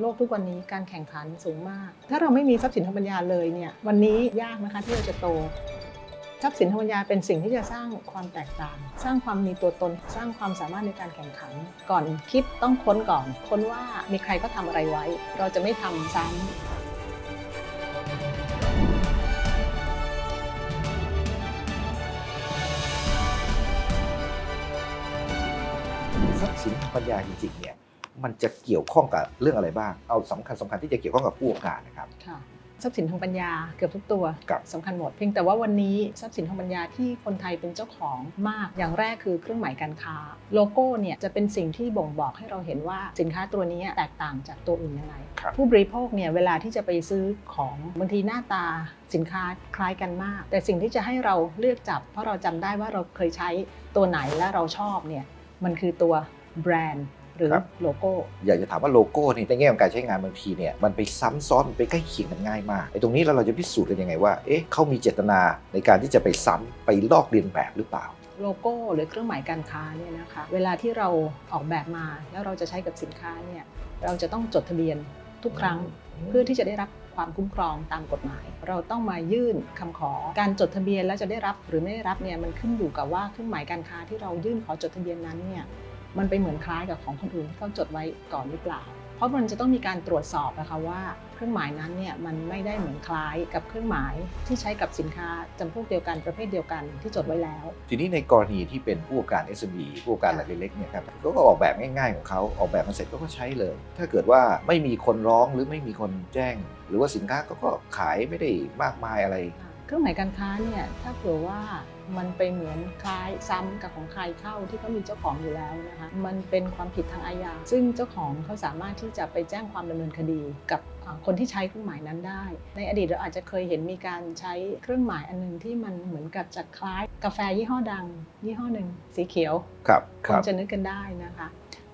โลกทุกวันนี้การแข่งขันสูงมาก ถ้าเราไม่มีทรัพย์สินทางปัญญาเลยเนี่ยวันนี้ยากนะคะที่เราจะโต ทรัพย์สินทางปัญญาเป็นสิ่งที่จะสร้างความแตกต่าง สร้างความมีตัวตน สร้างความสามารถในการแข่งขัน ก่อนคิดต้องค้นก่อน ค้นว่ามีใครก็ทำอะไรไว้ เราจะไม่ทำซ้ำทรัพย์สินทางปัญญาจริงๆเนี่ย มันจะเกี่ยวข้องกับเรื่องอะไรบ้าง เอาสำคัญสำคัญที่จะเกี่ยวข้องกับผู้ประกอบการนะครับค่ะทรัพย์สินทางปัญญาเกือบทุกตัวครับสำคัญหมด เพียงแต่ว่าวันนี้ทรัพย์สินทางปัญญาที่คนไทยเป็นเจ้าของมาก อย่างแรกคือเครื่องหมายการค้า โลโก้เนี่ยจะเป็นสิ่งที่บ่งบอกให้เราเห็นว่าสินค้าตัวนี้แตกต่างจากตัวอื่นยังไงครับผู้บริโภคเนี่ยเวลาที่จะไปซื้อของบางทีหน้าตาสินค้าคล้ายกันมาก แต่สิ่งที่จะให้เราเลือกจับ เพราะเราจำได้ว่าเราเคยใช้ตัวไหนและเราชอบเนี่ยมันคือตัวแบรนด์ หรือครับโลโก้ อยากจะถามว่าโลโก้นี่ในแง่ของการใช้งานบางทีเนี่ยมันไปซ้ำซ้อนมันไปใกล้เคียงกันง่ายมากไอ้ตรงนี้แล้วเราจะพิสูจน์กันยังไงว่าเอ๊ะเขามีเจตนาในการที่จะไปซ้ำไปลอกเลียนแบบหรือเปล่าโลโก้หรือเครื่องหมายการค้าเนี่ยนะคะเวลาที่เราออกแบบมาแล้วเราจะใช้กับสินค้าเนี่ยเราจะต้องจดทะเบียนทุกครั้งเพื่อที่จะได้รับความคุ้มครองตามกฎหมาย เราต้องมายื่นคำขอการจดทะเบียนแล้วจะได้รับหรือไม่ได้รับเนี่ยมันขึ้นอยู่กับว่าเครื่องหมายการค้าที่เรายื่นขอจดทะเบียนนั้นเนี่ย มันไปเหมือนคล้ายกับของคนอื่นที่เขาจดไว้ก่อนหรือเปล่า เพราะมันจะต้องมีการตรวจสอบนะคะว่า เครื่องหมายนั้นเนี่ยมันไม่ได้เหมือนคล้ายกับเครื่องหมายที่ใช้กับสินค้าจำพวกเดียวกันประเภทเดียวกันที่จดไว้แล้ว ทีนี้ในกรณีที่เป็นผู้ประกอบการ SME ผู้ประกอบการรายเล็กๆเนี่ยครับเขาก็ออกแบบง่ายๆของเขาออกแบบมาเสร็จก็ใช้เลย ถ้าเกิดว่าไม่มีคนร้องหรือไม่มีคนแจ้ง หรือว่าสินค้าก็ก็ขายไม่ได้มากมายอะไร เครื่องหมายการค้าเนี่ยถ้าเผื่อว่า มันไปเหมือนคล้ายซ้ำกับของใครเข้าที่เขามีเจ้าของอยู่แล้วนะคะมันเป็นความผิดทางอาญาซึ่งเจ้าของเขาสามารถที่จะไปแจ้งความดำเนินคดีกับอ่าคนที่ใช้เครื่องหมายนั้นได้ ในอดีตเราอาจจะเคยเห็นมีการใช้เครื่องหมายอันหนึงที่มันเหมือนกับจะคล้ายกาแฟยี่ห้อดัง ยี่ห้อหนึ่งสีเขียวครับคงจะนึกกันได้นะคะ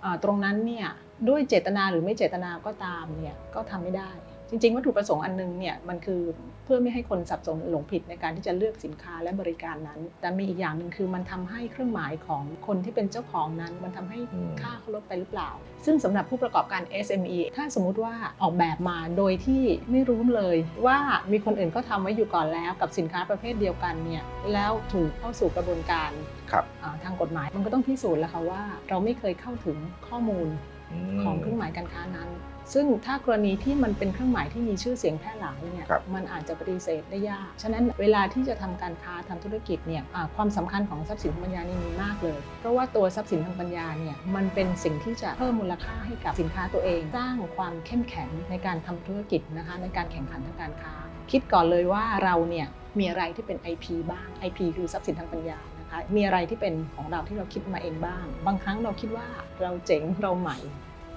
อ่าตรงนั้นเนี่ยด้วยเจตนาหรือไม่เจตนาก็ตามเนี่ยก็ทำไม่ได้ จริง ๆ วัตถุประสงค์อันหนึงเนี่ยมันคือ เพื่อไม่ให้คนสับสนหลงผิดในการที่จะเลือกสินค้าและบริการนั้น แต่มีอีกอย่างหนึ่งคือมันทำให้เครื่องหมายของคนที่เป็นเจ้าของนั้น มันทำให้อืมค่าเขาลดไปหรือเปล่า ซึ่งสำหรับผู้ประกอบการ SME ถ้าสมมุติว่าออกแบบมาโดยที่ไม่รู้เลยว่ามีคนอื่นก็ทำไว้อยู่ก่อนแล้วกับสินค้าประเภทเดียวกันเนี่ยแล้วถูกเข้าสู่กระบวนการครับอ่าทางกฎหมายมันก็ต้องพิสูจน์แล้วค่ะว่า เราไม่เคยเข้าถึงข้อมูลมของเครื่องหมายการค้านั้น ซึ่งถ้ากรณีที่มันเป็นเครื่องหมายที่มีชื่อเสียงแพร่หลายเนี่ยครับมันอาจจะปฏิเสธได้ยาก ฉะนั้นเวลาที่จะทำการค้าทำธุรกิจเนี่ยอ่าความสำคัญของทรัพย์สินทางปัญญานี่มีมากเลย เพราะว่าตัวทรัพย์สินทางปัญญาเนี่ยมันเป็นสิ่งที่จะเพิ่มมูลค่าให้กับสินค้าตัวเอง สร้างความเข้มแข็งในการทำธุรกิจนะคะในการแข่งขันทางการค้า คิดก่อนเลยว่าเราเนี่ยมีอะไรที่เป็น IP บ้าง IP คือทรัพย์สินทางปัญญานะคะมีอะไรที่เป็นของเราที่เราคิดมาเองบ้าง บางครั้งเราคิดว่าเราเจ๋งเราใหม่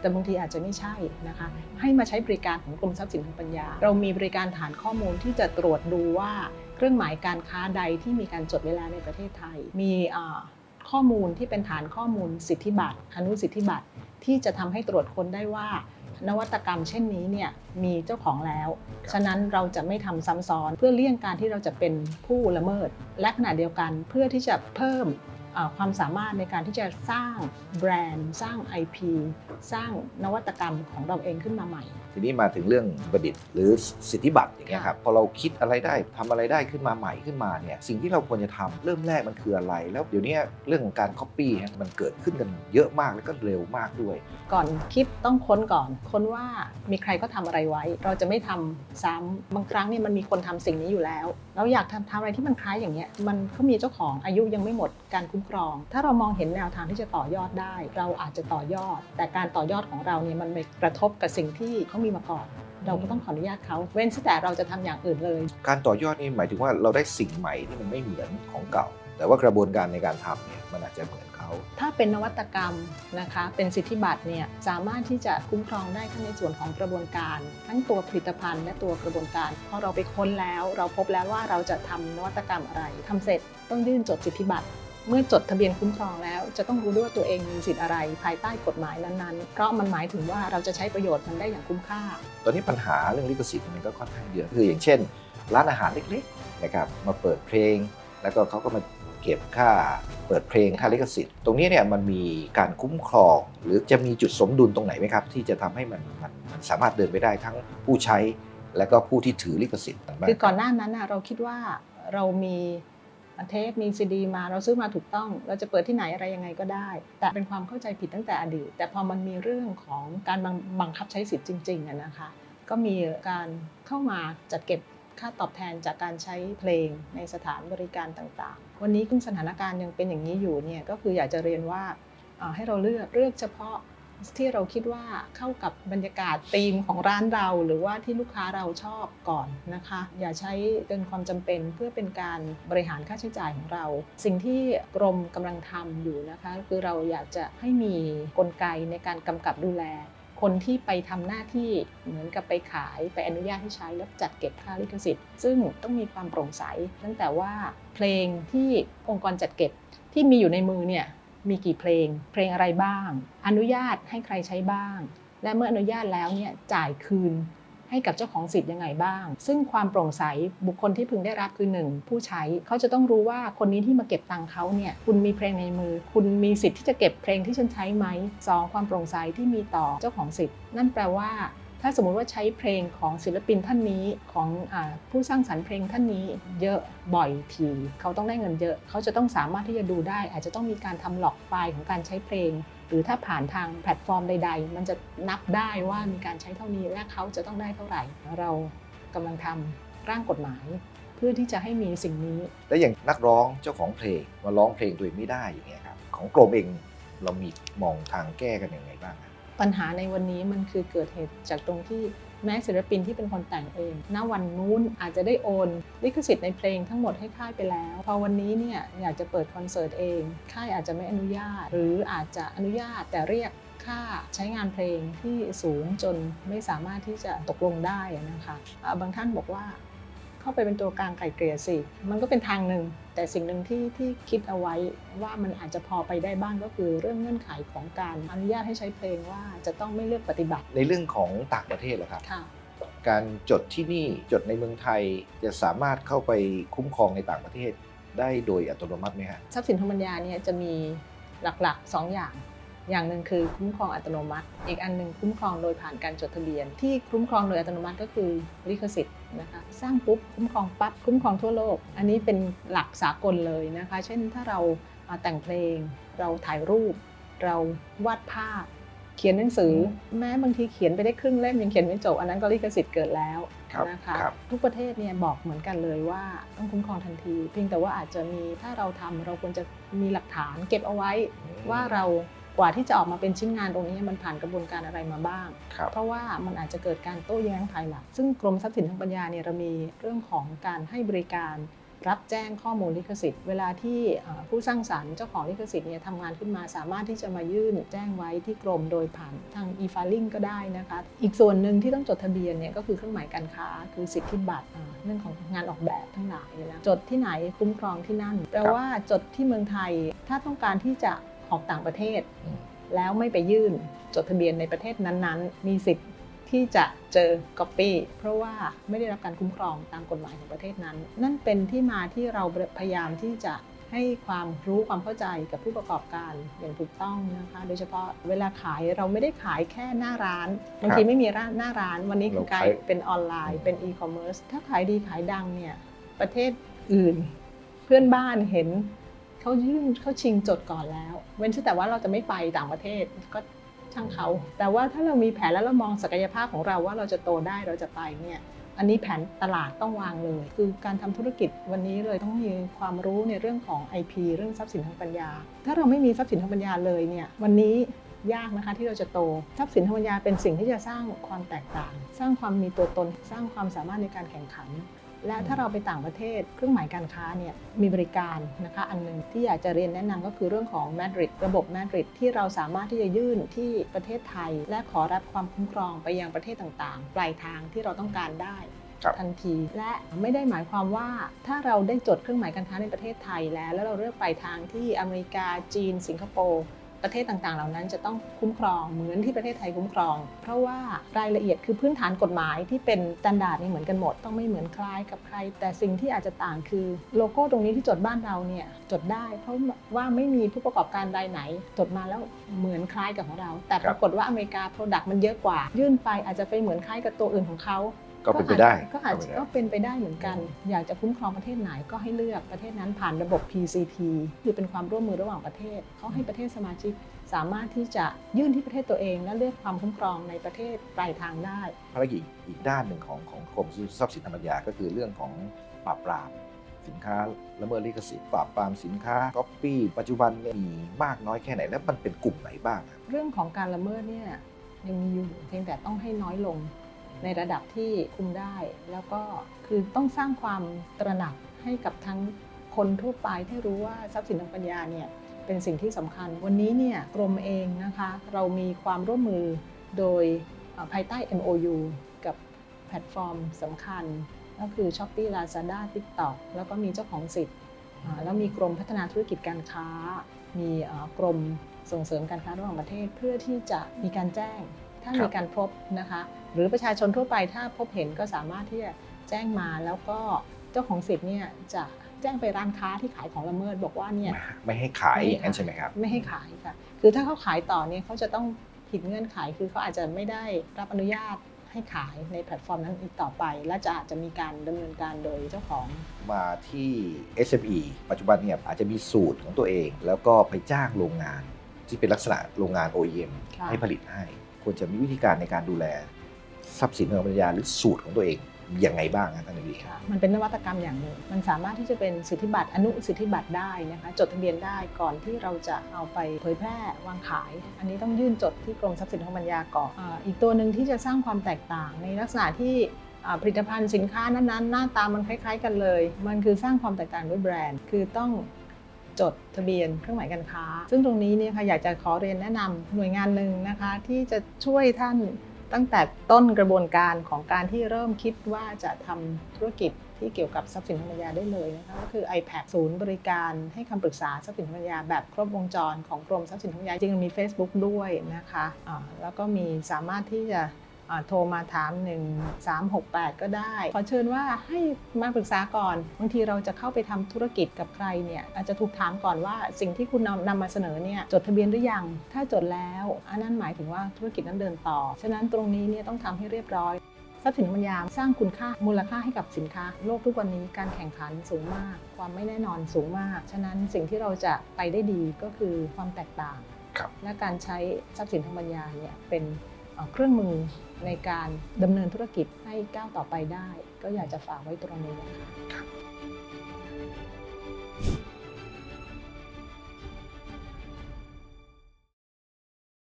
แต่บางทีอาจจะไม่ใช่นะคะให้มาใช้บริการของกรมทรัพย์สินทางปัญญา เรามีบริการฐานข้อมูลที่จะตรวจดูว่าเครื่องหมายการค้าใดที่มีการจดไว้แล้วในประเทศไทย มีอ่าข้อมูลที่เป็นฐานข้อมูลสิทธิบัตรอนุสิทธิบัตรที่จะทำให้ตรวจค้นได้ว่า นวัตกรรมเช่นนี้เนี่ยมีเจ้าของแล้ว ฉะนั้นเราจะไม่ทำซ้ำซ้อน เพื่อเลี่ยงการที่เราจะเป็นผู้ละเมิด และขณะเดียวกันเพื่อที่จะเพิ่มอ่า ความสามารถในการที่จะสร้างแบรนด์ สร้าง IP สร้างนวัตกรรมของเราเองขึ้นมาใหม่ ทีนี้มาถึงเรื่องประดิษฐ์หรือสิทธิบัตรอย่างเงี้ยครับพอเราคิดอะไรได้ทำอะไรได้ขึ้นมาใหม่ขึ้นมาเนี่ยสิ่งที่เราควรจะทำเริ่มแรกมันคืออะไร แล้วเดี๋ยวนี้เรื่องของการ Copy ฮะมันเกิดขึ้นกันเยอะมากแล้วก็เร็วมากด้วย ก่อนคิดต้องค้นก่อน ค้นว่ามีใครก็ทำอะไรไว้ เราจะไม่ทำซ้ำบางครั้งเนี่ยมันมีคนทำสิ่งนี้อยู่แล้ว เราอยากทำทำอะไรที่มันคล้ายอย่างเงี้ยมันเขามีเจ้าของอายุยังไม่หมดการคุ้มครอง ถ้าเรามองเห็นแนวทางที่จะต่อยอดได้ เราอาจจะต่อยอด แต่การต่อยอดของเราเนี่ยมันไปกระทบกับสิ่งที่เขามีมาก่อน เราก็ต้องขออนุญาตเขาเว้นแต่เราจะทำอย่างอื่นเลย การต่อยอดนี่หมายถึงว่าเราได้สิ่งใหม่ที่มันไม่เหมือนของเก่า แต่ว่ากระบวนการในการทำเนี่ยมันอาจจะเหมือนเขาถ้าเป็นนวัตกรรมนะคะเป็นสิทธิบัตรเนี่ยสามารถที่จะคุ้มครองได้ทั้งในส่วนของกระบวนการ ทั้งตัวผลิตภัณฑ์ และตัวกระบวนการพอเราไปค้นแล้ว เราพบแล้วว่าเราจะทำนวัตกรรมอะไรทำเสร็จต้องยื่นจดสิทธิบัตร เมื่อจดทะเบียนคุ้มครองแล้วจะต้องรู้ด้วยว่าตัวเองมีสิทธิ์อะไรภายใต้กฎหมายนั้นๆ เพราะมันหมายถึงว่าเราจะใช้ประโยชน์มันได้อย่างคุ้มค่า ตอนนี้ปัญหาเรื่องลิขสิทธิ์มันก็ค่อนข้างเยอะคืออย่างเช่น ร้านอาหารเล็กๆนะครับมาเปิดเพลง แล้วก็เขาก็มาเเก็บค่าเปิดเพลงค่าลิขสิทธิ์ ตรงนี้เนี่ยมันมีการคุ้มครอง หรือจะมีจุดสมดุลตรงไหนไหมครับ ที่จะทำให้มันมันมันสามารถเดินไปได้ทั้งผู้ใช้และก็ผู้ที่ถือลิขสิทธิ์บ้างคือก่อนหน้านั้นน่ะเราคิดว่าเรามี เทปมีซีดีมาเราซื้อมาถูกต้อง เราจะเปิดที่ไหนอะไรยังไงก็ได้ แต่เป็นความเข้าใจผิดตั้งแต่อดีต แต่พอมันมีเรื่องของการบังบงคับใช้สิทธิ์จริงๆนะคะ ก็มีการเข้ามาจัดเก็บค่าตอบแทนจากการใช้เพลงในสถานบริการต่างๆ วันนี้คุณสถานการณ์ยังเป็นอย่างนี้อยู่เนี่ยก็คืออยากจะเรียนว่าให้เราเลือกเลือกเฉพาะ ที่เราคิดว่าเข้ากับบรรยากาศธีมของร้านเรา หรือว่าที่ลูกค้าเราชอบก่อนนะคะ อย่าใช้เกินความจำเป็นเพื่อเป็นการบริหารค่าใช้จ่ายของเรา สิ่งที่กรมกำลังทำอยู่นะคะ คือเราอยากจะให้มีกลไกในการกำกับดูแลคนที่ไปทำหน้าที่เหมือนกับไปขายไปอนุญาตให้ใช้แล้วจัดเก็บค่าลิขสิทธิ์ ซึ่งต้องมีความโปร่งใส ตั้งแต่ว่าเพลงที่องค์กรจัดเก็บที่มีอยู่ในมือเนี่ย มีกี่เพลง เพลงอะไรบ้าง อนุญาตให้ใครใช้บ้าง และเมื่ออนุญาตแล้วเนี่ยจ่ายคืนให้กับเจ้าของสิทธิ์ยังไงบ้าง ซึ่งความโปร่งใสบุคคลที่พึงได้รับคือหนึ่งผู้ใช้เขาจะต้องรู้ว่าคนนี้ที่มาเก็บตังค์เขาเนี่ยคุณมีเพลงในมือ คุณมีสิทธิ์ที่จะเก็บเพลงที่ฉันใช้ไหมสองความโปร่งใสที่มีต่อเจ้าของสิทธิ์ นั่นแปลว่า ถ้าสมมุติว่าใช้เพลงของศิลปินท่านนี้ของอผู้สร้างสรรค์เพลงท่านนี้เยอะบ่อยทีเขาต้องได้เงินเยอะ เขาจะต้องสามารถที่จะดูได้ อาจจะต้องมีการทำหลอกไฟล์ของการใช้เพลง หรือถ้าผ่านทางแพลตฟอร์มใด ๆ มันจะนับได้ว่ามีการใช้เท่านี้และเขาจะต้องได้เท่าไหร่ เรากำลังทำร่างกฎหมาย เพื่อที่จะให้มีสิ่งนี้ และอย่างนักร้องเจ้าของเพลงมาร้องเพลงตัวเองไม่ได้อย่างเงี้ยครับของกรมเองเรามีมองทางแก้กันยังไงบ้าง ปัญหาในวันนี้มันคือเกิดเหตุจากตรงที่แม้ศิลปินที่เป็นคนแต่งเอง ณ วันนู้นอาจจะได้โอนลิขสิทธิ์ในเพลงทั้งหมดให้ค่ายไปแล้ว พอวันนี้เนี่ยอยากจะเปิดคอนเสิร์ตเอง ค่ายอาจจะไม่อนุญาต หรืออาจจะอนุญาตแต่เรียกค่าใช้งานเพลงที่สูงจนไม่สามารถที่จะตกลงได้นะคะ บางท่านบอกว่า เข้าไปเป็นตัวกลางไกล่เกลี่ยสิ มันก็เป็นทางหนึ่ง แต่สิ่งหนึ่งที่ที่คิดเอาไว้ว่ามันอาจจะพอไปได้บ้างก็คือเรื่องเงื่อนไขของการอนุญาตให้ใช้เพลงว่าจะต้องไม่เลือกปฏิบัติในเรื่องของต่างประเทศเหรอครับ ค่ะ การจดที่นี่จดในเมืองไทยจะสามารถเข้าไปคุ้มครองในต่างประเทศได้โดยอัตโนมัติไหมฮะ ทรัพย์สินทางปัญญาเนี่ยจะมีหลักๆ 2 อย่าง อย่างหนึ่งคือคุ้มครองอัตโนมัติ อีกอันหนึ่งคุ้มครองโดยผ่านการจดทะเบียน ที่คุ้มครองโดยอัตโนมัติก็คือลิขสิทธิ์นะคะสร้างปุ๊บคุ้มครองปั๊บคุ้มครองทั่วโลก อันนี้เป็นหลักสากลเลยนะคะ เช่นถ้าเราอ่าแต่งเพลง เราถ่ายรูป เราวาดภาพ เขียนหนังสือ แม้บางทีเขียนไปได้ครึ่งเล่มยังเขียนไม่จบอันนั้นก็ลิขสิทธิ์เกิดแล้วครับนะคะครับทุกประเทศเนี่ยบอกเหมือนกันเลยว่าต้องคุ้มครองทันที เพียงแต่ว่าอาจจะมีถ้าเราทำเราควรจะมีหลักฐานเก็บเอาไว้ว่าเรา กว่าที่จะออกมาเป็นชิ้นงานตรงนี้มันผ่านกระบวนการอะไรมาบ้าง ครับ เพราะว่ามันอาจจะเกิดการโต้แย้งภายหลัง ซึ่งกรมทรัพย์สินทางปัญญาเนี่ยเรามีเรื่องของการให้บริการรับแจ้งข้อมูลลิขสิทธิ์ เวลาที่เอ่อผู้สร้างสรรค์เจ้าของลิขสิทธิ์เนี่ยทำงานขึ้นมาสามารถที่จะมายื่นแจ้งไว้ที่กรมโดยผ่านทาง e-filing ก็ได้นะคะ อีกส่วนหนึ่งที่ต้องจดทะเบียนเนี่ยก็คือเครื่องหมายการค้า คือสิทธิบัตรอ่าเรื่องของงานออกแบบทั้งหลายนะจดที่ไหนคุ้มครองที่นั่นแปลว่าจดที่เมืองไทยถ้าต้องการที่จะ ออกต่างประเทศอืมแล้วไม่ไปยื่นจดทะเบียนในประเทศนั้นๆ มีสิทธิ์ที่จะเจอ Copy เพราะว่าไม่ได้รับการคุ้มครองตามกฎหมายของประเทศนั้น นั่นเป็นที่มาที่เราพยายามที่จะให้ความรู้ความเข้าใจกับผู้ประกอบการอย่างถูกต้องนะคะ โดยเฉพาะเวลาขายเราไม่ได้ขายแค่หน้าร้านบางทีไม่มีร้านหน้าร้าน วันนี้คือกลายเราขายเป็นออนไลน์เป็นอีคอมเมิร์ซถ้าขายดีขายดังเนี่ยประเทศอื่น เพื่อนบ้านเห็น เขายื่นเขาชิงจดก่อนแล้ว เว้นแต่ว่าเราจะไม่ไปต่างประเทศก็ช่างเขา แต่ว่าถ้าเรามีแผนแล้วเรามองศักยภาพของเราว่าเราจะโตได้เราจะไปเนี่ยอันนี้แผนตลาดต้องวางเลย คือการทำธุรกิจวันนี้เลยต้องมีความรู้ในเรื่องของ IP เรื่องทรัพย์สินทางปัญญา ถ้าเราไม่มีทรัพย์สินทางปัญญาเลยเนี่ยวันนี้ยากนะคะที่เราจะโตทรัพย์สินทางปัญญาเป็นสิ่งที่จะสร้างความแตกต่าง สร้างความมีตัวตน สร้างความสามารถในการแข่งขัน และถ้าเราไปต่างประเทศเครื่องหมายการค้าเนี่ยมีบริการนะคะ อันหนึ่งที่อยากจะเรียนแนะนำก็คือเรื่องของ Madrid ระบบ Madrid ที่เราสามารถที่จะยื่นที่ประเทศไทย และขอรับความคุ้มครองไปยังประเทศต่างๆ ปลายทางที่เราต้องการได้ครับทันทีและไม่ได้หมายความว่าถ้าเราได้จดเครื่องหมายการค้าในประเทศไทยแล้ว แล้วเราเลือกปลายทางที่อเมริกาจีน สิงคโปร์ ประเทศต่างๆ เหล่านั้นจะต้องคุ้มครองเหมือนที่ประเทศไทยคุ้มครอง เพราะว่ารายละเอียดคือพื้นฐานกฎหมายที่เป็นสแตนดาร์ดนี่เหมือนกันหมด ต้องไม่เหมือนคล้ายกับใคร แต่สิ่งที่อาจจะต่างคือโลโก้ตรงนี้ที่จดบ้านเราเนี่ยจดได้ เพราะว่าไม่มีผู้ประกอบการรายไหน จดมาแล้วเหมือนคล้ายกับของเรา แต่ปรากฏว่าอเมริกา Product มันเยอะกว่า ยื่นไปอาจจะไปเหมือนคล้ายกับตัวอื่นของเขา ก็เป็นไปได้ก็อาจจะก็ก็เป็นไปได้เป็นไปได้เหมือนกัน อยากจะคุ้มครองประเทศไหนก็ให้เลือกประเทศนั้นผ่านระบบ PCT คือเป็นความร่วมมือระหว่างประเทศเขาให้ประเทศสมาชิกสามารถที่จะยื่นที่ประเทศตัวเอง และเลือกความคุ้มครองในประเทศปลายทางได้ ภารกิจอีกด้านหนึ่งของของกรมทรัพย์สินทางปัญญาก็คือเรื่องของปราบปรามสินค้าละเมิดลิขสิทธิ์ปราบปรามสินค้าก๊อปปี้ปัจจุบันเนี่ยมีมากน้อยแค่ไหนและมันเป็นกลุ่มไหนบ้างครับเรื่องของการละเมิดเนี่ยยังมีอยู่เพียงแต่ต้องให้น้อยลง ในระดับที่คุมได้ แล้วก็คือต้องสร้างความตระหนักให้กับทั้งคนทั่วไปที่รู้ว่าทรัพย์สินทางปัญญาเนี่ยเป็นสิ่งที่สำคัญ วันนี้เนี่ยกรมเองนะคะเรามีความร่วมมือโดยภายใต้ MOU กับแพลตฟอร์มสำคัญ ก็คือ Shopee Lazada TikTok แล้วก็มีเจ้าของสิทธิ์แล้วมีกรมพัฒนาธุรกิจการค้า มีกรมส่งเสริมการค้าระหว่างประเทศเพื่อที่จะมีการแจ้ง ถ้าครับมีการพบนะคะ หรือประชาชนทั่วไปถ้าพบเห็นก็สามารถที่จะแจ้งมาแล้วก็เจ้าของสิทธิ์เนี่ยจะแจ้งไปร้านค้าที่ขายของละเมิดบอกว่าเนี่ยไม่ให้ขายอย่างนั้นใช่ไหมครับ ไม่ให้ขายค่ะ คือถ้าเขาขายต่อเนี่ยเขาจะต้องผิดเงื่อนไขคือเขาอาจจะไม่ได้รับอนุญาตให้ขายในแพลตฟอร์มนั้นอีกต่อไป และจะอาจจะมีการดำเนินการโดยเจ้าของมาที่ SME ปัจจุบันเนี่ยอาจจะมีสูตรของตัวเอง แล้วก็ไปจ้างโรงงานที่เป็นลักษณะโรงงาน OEM ค่ะให้ผลิตให้ ควรจะมีวิธีการในการดูแลทรัพย์สินทางปัญญาหรือสูตรของตัวเองยังไงบ้างครับท่านอดีครมันเป็นนวัตกรรมอย่างหนึ่ง มันสามารถที่จะเป็นสิทธิบัตรอนุสิทธิบัตรได้นะคะจดทะเบียนได้ก่อนที่เราจะเอาไปเผยแพร่วางขาย อันนี้ต้องยื่นจดที่กรมทรัพย์สินทางปัญญาก่อนอ,อีกตัวหนึ่งที่จะสร้างความแตกต่างในลักษณะที่ผลิตภัณฑ์สินค้านั้นๆ หน้าตามันคล้าย ๆ กันเลย มันคือสร้างความแตกต่างด้วยแบรนด์ คือต้อง จดทะเบียนเครื่องหมายการค้า ซึ่งตรงนี้เนี่ยค่ะอยากจะขอเรียนแนะนำหน่วยงานหนึ่งนะคะที่จะช่วยท่านตั้งแต่ต้นกระบวนการของการที่เริ่มคิดว่าจะทำธุรกิจที่เกี่ยวกับทรัพย์สินทางปัญญาได้เลยนะคะก็คือ iPad ศูนย์บริการให้คำปรึกษาทรัพย์สินทางปัญญาแบบครบวงจรของกรมทรัพย์สินทางปัญญาจริงๆมี Facebook ด้วยนะคะอ่าแล้วก็มีสามารถที่จะอ่า โทรมาถาม 1368 ก็ได้ ขอเชิญว่าให้มาปรึกษาก่อน บางทีเราจะเข้าไปทำธุรกิจกับใครเนี่ยอาจจะถูกถามก่อนว่าสิ่งที่คุณนำนำมาเสนอเนี่ยจดทะเบียนหรือยัง ถ้าจดแล้ว อันนั้นหมายถึงว่าธุรกิจนั้นเดินต่อ ฉะนั้นตรงนี้เนี่ยต้องทำให้เรียบร้อยทรัพย์สินทางปัญญาสร้างคุณค่ามูลค่าให้กับสินค้า โลกทุกวันนี้การแข่งขันสูงมาก ความไม่แน่นอนสูงมาก ฉะนั้นสิ่งที่เราจะไปได้ดีก็คือความแตกต่างครับและการใช้ทรัพย์สินทางปัญญาเนี่ยเป็นเอ่อเครื่องมือ ในการดำเนินธุรกิจให้ก้าวต่อไปได้ ก็อยากจะฝากไว้ตรงนี้นะคะ